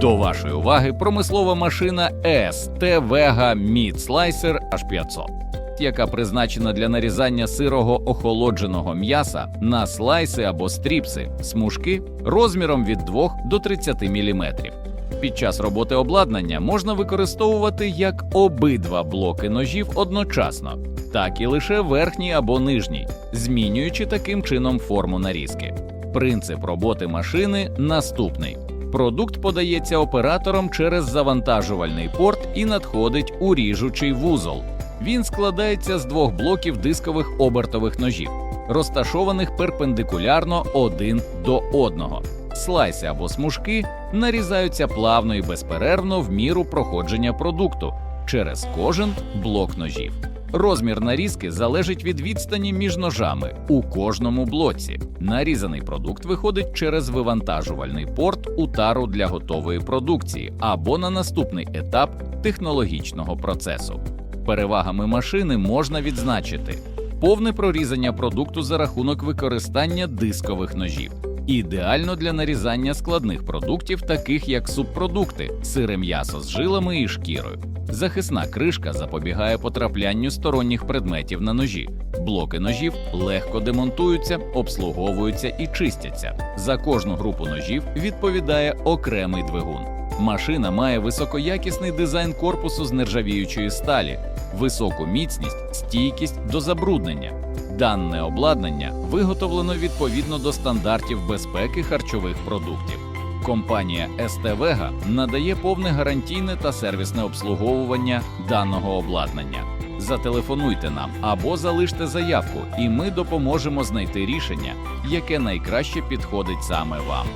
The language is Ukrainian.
До вашої уваги промислова машина ST Vega Meat Slicer H500, яка призначена для нарізання сирого охолодженого м'яса на слайси або стріпси, смужки розміром від 2 до 30 мм. Під час роботи обладнання можна використовувати як обидва блоки ножів одночасно, так і лише верхній або нижній, змінюючи таким чином форму нарізки. Принцип роботи машини наступний: продукт подається оператором через завантажувальний порт і надходить у ріжучий вузол. Він складається з двох блоків дискових обертових ножів, розташованих перпендикулярно один до одного. Слайси або смужки нарізаються плавно і безперервно в міру проходження продукту через кожен блок ножів. Розмір нарізки залежить від відстані між ножами у кожному блоці. Нарізаний продукт виходить через вивантажувальний порт у тару для готової продукції або на наступний етап технологічного процесу. Перевагами машини можна відзначити повне прорізання продукту за рахунок використання дискових ножів. Ідеально для нарізання складних продуктів, таких як субпродукти, сире м'ясо з жилами і шкірою. Захисна кришка запобігає потраплянню сторонніх предметів на ножі. Блоки ножів легко демонтуються, обслуговуються і чистяться. За кожну групу ножів відповідає окремий двигун. Машина має високоякісний дизайн корпусу з нержавіючої сталі, високу міцність, стійкість до забруднення. Дане обладнання виготовлено відповідно до стандартів безпеки харчових продуктів. Компанія ST надає повне гарантійне та сервісне обслуговування даного обладнання. Зателефонуйте нам або залиште заявку, і ми допоможемо знайти рішення, яке найкраще підходить саме вам.